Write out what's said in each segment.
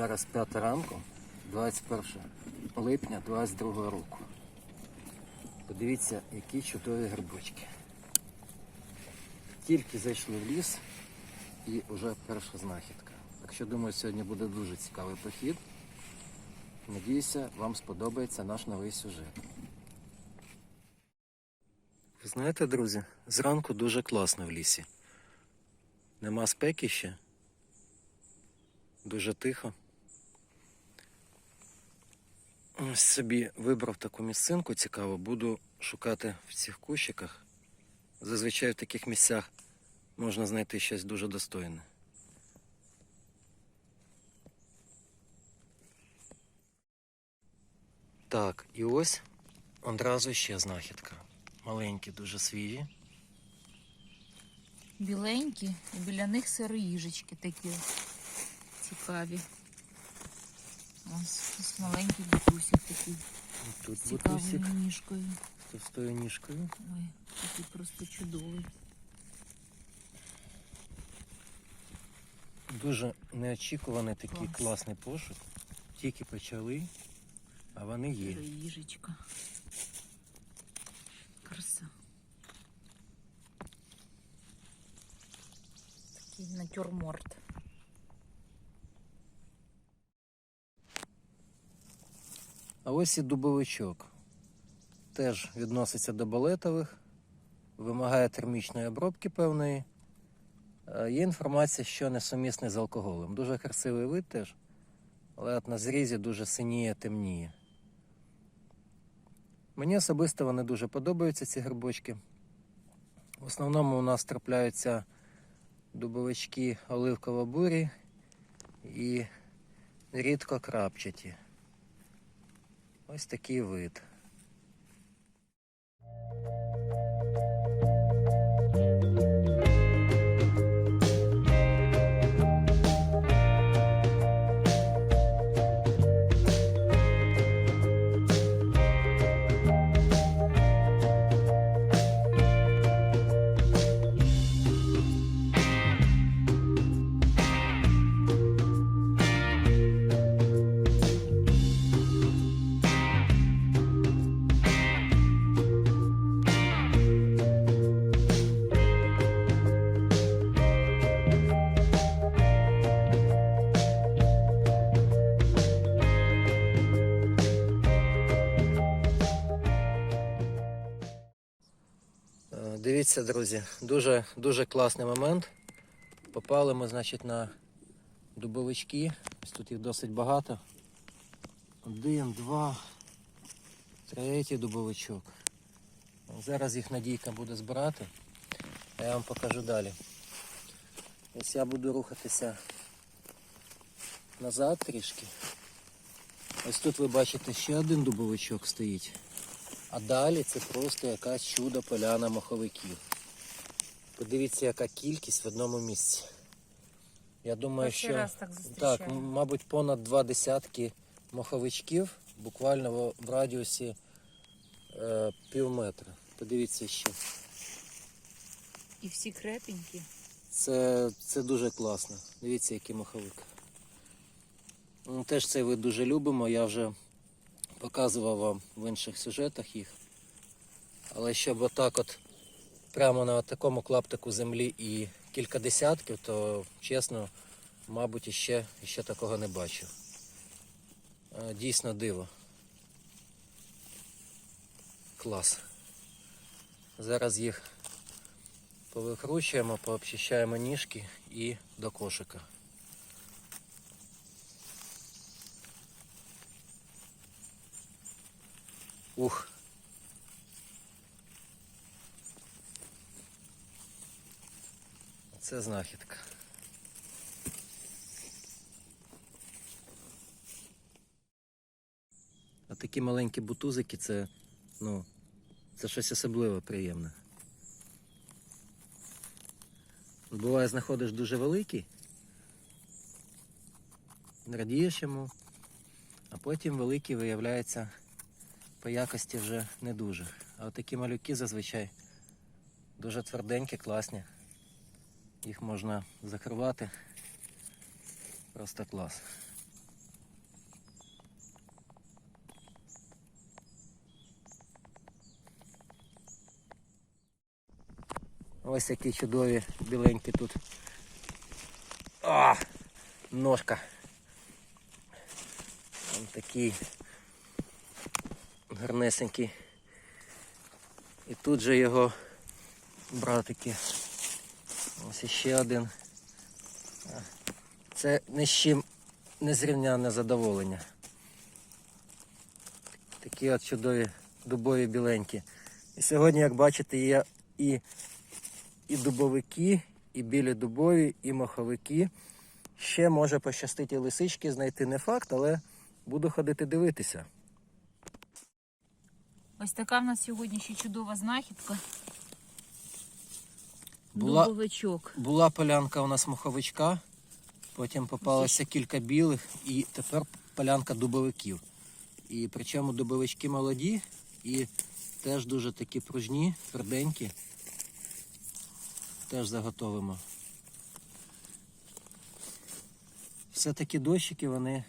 Зараз 5 ранку, 21 липня 22 року. Подивіться, які чудові грибочки. Тільки зайшли в ліс і вже перша знахідка. Так що думаю, сьогодні буде дуже цікавий похід. Надіюся, вам сподобається наш новий сюжет. Ви знаєте, друзі, зранку дуже класно в лісі. Нема спеки ще. Дуже тихо. Собі вибрав таку місцинку цікаву, буду шукати в цих кущиках. Зазвичай в таких місцях можна знайти щось дуже достойне. Так, і ось одразу ще знахідка. Маленькі, дуже свіжі. Біленькі, і біля них сироїжечки такі цікаві. Ось, ось маленький бутусик такий Тут з цікавою бутусик ніжкою. з товстою ніжкою. Ой, такий просто чудовий. Дуже неочікуваний такий Клас. класний пошук. Тільки почали, а вони є. Сироїжечка. Краса. Такий натюрморт. А ось і дубовичок. Теж відноситься до балетових, вимагає термічної обробки певної. Е, Є інформація, що несумісний з алкоголем. Дуже красивий вид теж, але от на зрізі дуже синіє, темніє. Мені особисто вони дуже подобаються, ці грибочки. В основному у нас трапляються дубовички оливково-бурі і рідко крапчаті. Ось такий вид. Дивіться, друзі, дуже, дуже класний момент. Попали ми, значить, на дубовички. Ось тут їх досить багато. Один, два, третій дубовичок. Зараз їх Надійка буде збирати, а я вам покажу далі. Ось я буду рухатися назад трішки. Ось тут ви бачите ще один дубовичок стоїть. А далі це просто якась чудо поляна моховиків. Подивіться, яка кількість в одному місці. Я думаю, Перший що раз так так, мабуть, понад два десятки моховичків буквально в, в радіусі е, пів метра. Подивіться ще. І всі крепенькі. Це, це дуже класно. Дивіться, який моховик. Ну, Теж цей вид дуже любимо. Я вже показував вам в інших сюжетах їх. Але щоб отак от прямо на такому клаптику землі і кілька десятків, то чесно, мабуть, іще, іще такого не бачив. Е, Дійсно диво. Клас. Зараз їх повикручуємо, пообчищаємо ніжки і до кошика. Ух. Це знахідка. А такі маленькі бутузики це, ну, це щось особливо приємне. Буває, знаходиш дуже великий, радієш йому, а потім великий виявляється по якості вже не дуже. А от такі малюки зазвичай дуже тверденькі, класні. Їх можна закривати. Просто клас. Ось які чудові біленькі тут. А, ножка. Он такий гарнесенький. І тут же його братики. Ось іще один. Це ні з чим незрівнянне задоволення. Такі от чудові дубові біленькі. І сьогодні, як бачите, є і, і дубовики, і білі дубові, і моховики. Ще може пощастити лисички знайти не факт, але буду ходити дивитися. Ось така в нас сьогодні ще чудова знахідка. Була- Дубовичок. Була полянка у нас моховичка, потім попалося кілька білих, і тепер полянка дубовиків. І причому дубовички молоді і теж дуже такі пружні, тверденькі. Теж заготовимо. Все-таки дощики вони,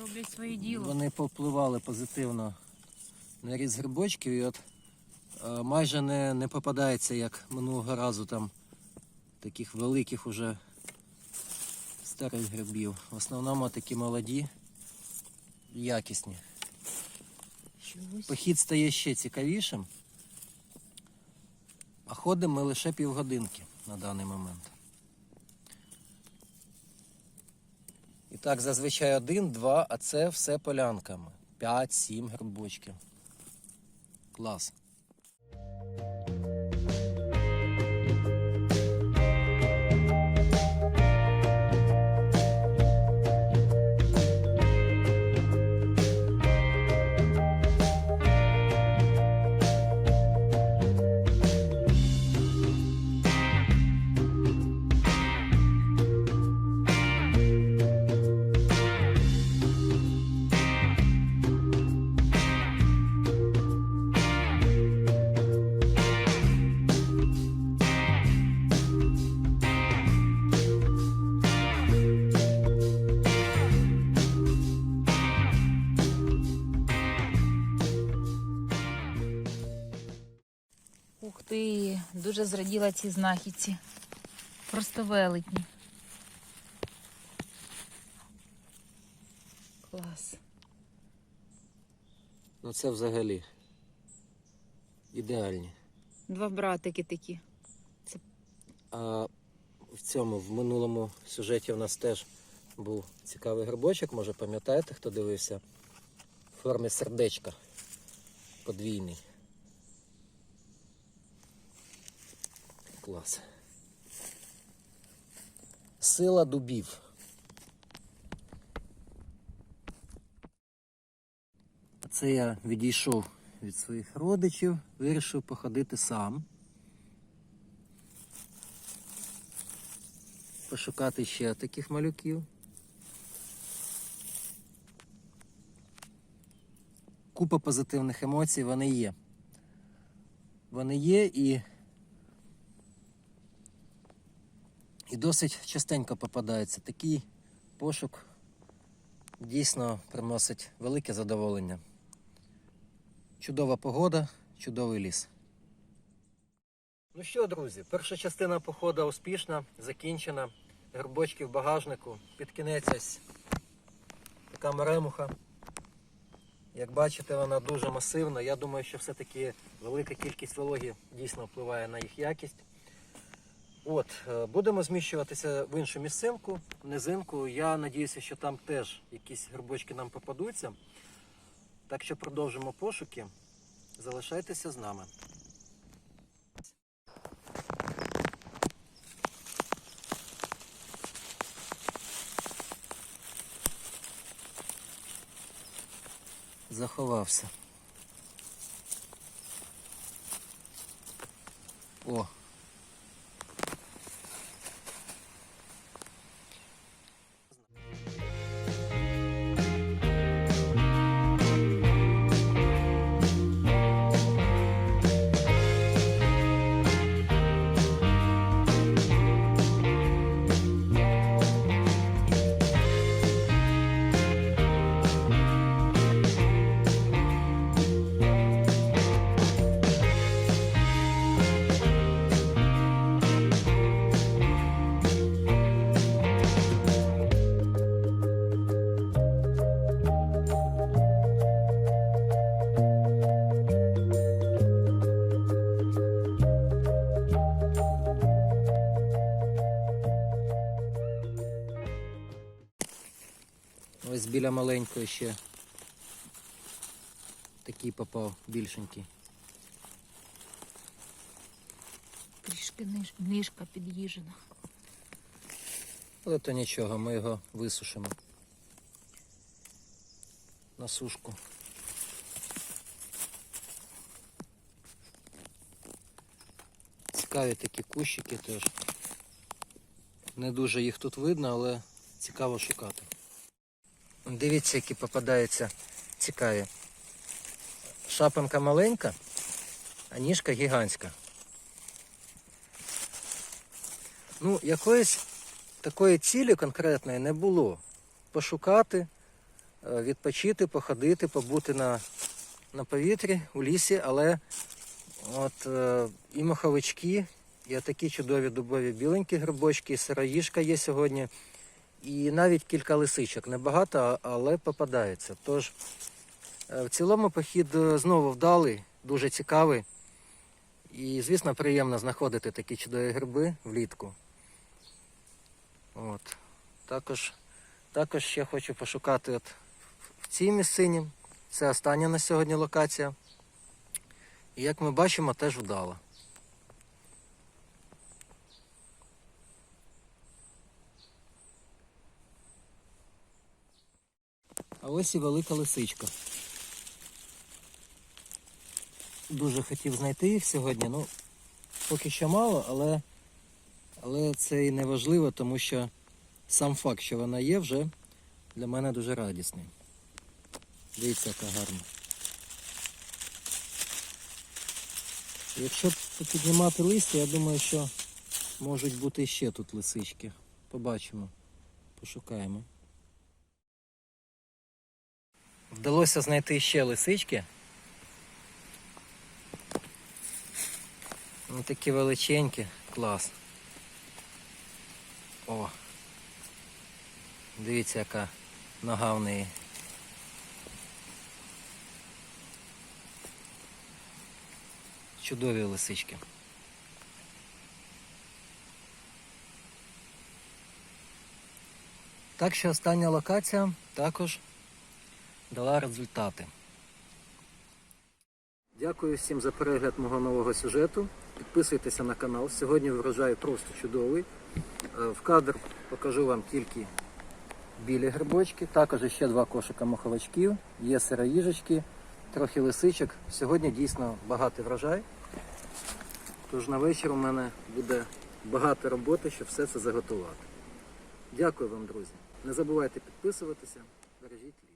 Роблять своє діло. вони повпливали позитивно на ріст грибочків. І от е, майже не, не попадається, як минулого разу там таких великих уже старих грибів. В основному такі молоді, якісні. Чогось. Похід стає ще цікавішим. А ходимо ми лише півгодинки на даний момент. І так, зазвичай один, два, а це все полянками. П'ять, сім грибочків. Клас. Дуже зраділа ці знахідці. Просто велетні. Клас. Ну це взагалі ідеальні. Два братики такі. А в цьому, в минулому сюжеті у нас теж був цікавий грибочок, може пам'ятаєте, хто дивився? В формі сердечка подвійний. Клас. Сила дубів. Це я відійшов від своїх родичів, вирішив походити сам. пошукати ще таких малюків. Купа позитивних емоцій вони є. Вони є і, і досить частенько попадаються. Такий пошук дійсно приносить велике задоволення. Чудова погода, чудовий ліс. Ну що, друзі, перша частина походу успішна, закінчена. Грибочки в багажнику. Під кінець ось така меремуха. Як бачите, вона дуже масивна. Я думаю, що все-таки велика кількість вологі дійсно впливає на їх якість. От, е, будемо зміщуватися в іншу місцинку, в низинку. Я надіюся, що там теж якісь грибочки нам попадуться. Так що продовжимо пошуки. Залишайтеся з нами. Заховався. О. біля маленької ще. Такий попав більшенький. Трішки ниж- ніжка під'їжена. Але то нічого, ми його висушимо. На сушку. Цікаві такі кущики теж. Не дуже їх тут видно, але цікаво шукати. Дивіться, які попадаються цікаві. Шапинка маленька, а ніжка гігантська. Ну, якоїсь такої цілі конкретної не було. Пошукати, е, відпочити, походити, побути на, на повітрі у лісі, але от е, і моховички, і такі чудові дубові біленькі грибочки, і сироїжка є сьогодні, і навіть кілька лисичок. Небагато, але попадаються. Тож е, в цілому похід е, знову вдалий, дуже цікавий. І, звісно, приємно знаходити такі чудові гриби влітку. От. Також, також ще хочу пошукати от в цій місцині. Це остання на сьогодні локація. І як ми бачимо, теж вдала. А ось і велика лисичка. Дуже хотів знайти їх сьогодні. Ну, поки що мало, але але це і не важливо, тому що сам факт, що вона є, вже для мене дуже радісний. Дивіться, яка гарна. Якщо піднімати листя, я думаю, що можуть бути ще тут лисички. Побачимо, пошукаємо. Вдалося знайти ще лисички. Ну, такі величенькі, клас. О. Дивіться, яка нога в неї. Чудові лисички. Так що остання локація також дала результати. Дякую всім за перегляд мого нового сюжету. Підписуйтеся на канал. Сьогодні врожай просто чудовий. Е, В кадр покажу вам тільки білі грибочки, також ще два кошика моховичків, є сироїжечки, трохи лисичок. Сьогодні дійсно багатий врожай. Тож на вечір у мене буде багато роботи, щоб все це заготувати. Дякую вам, друзі. Не забувайте підписуватися, бережіть ліс.